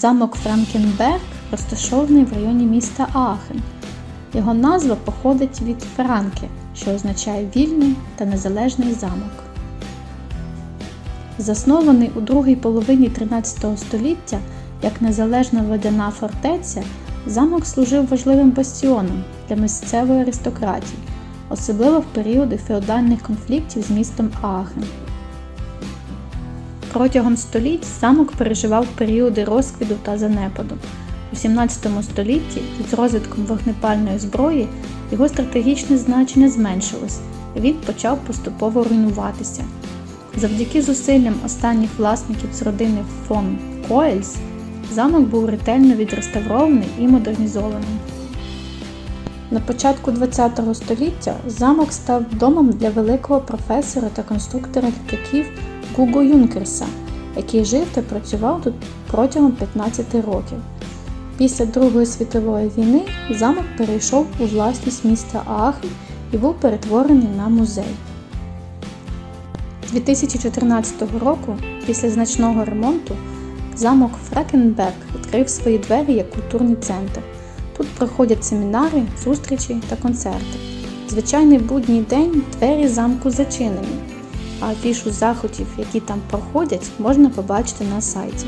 Замок Франкенберг розташований в районі міста Аахен. Його назва походить від Франке, що означає вільний та незалежний замок. Заснований у другій половині 13 століття як незалежна водяна фортеця, замок служив важливим бастіоном для місцевої аристократії, особливо в періоди феодальних конфліктів з містом Аахен. Протягом століть замок переживав періоди розквіту та занепаду. У 17 столітті з розвитком вогнепальної зброї його стратегічне значення зменшилось, і він почав поступово руйнуватися. Завдяки зусиллям останніх власників з родини фон Коельс замок був ретельно відреставрований і модернізований. На початку ХХ століття замок став домом для великого професора та конструктора літаків Гуго Юнкерса, який жив та працював тут протягом 15 років. Після Другої світової війни замок перейшов у власність міста Аахен і був перетворений на музей. З 2014 року, після значного ремонту, замок Фракенберг відкрив свої двері як культурний центр. Тут проходять семінари, зустрічі та концерти. Звичайний будній день двері замку зачинені, афішу заходів, які там проходять, можна побачити на сайті.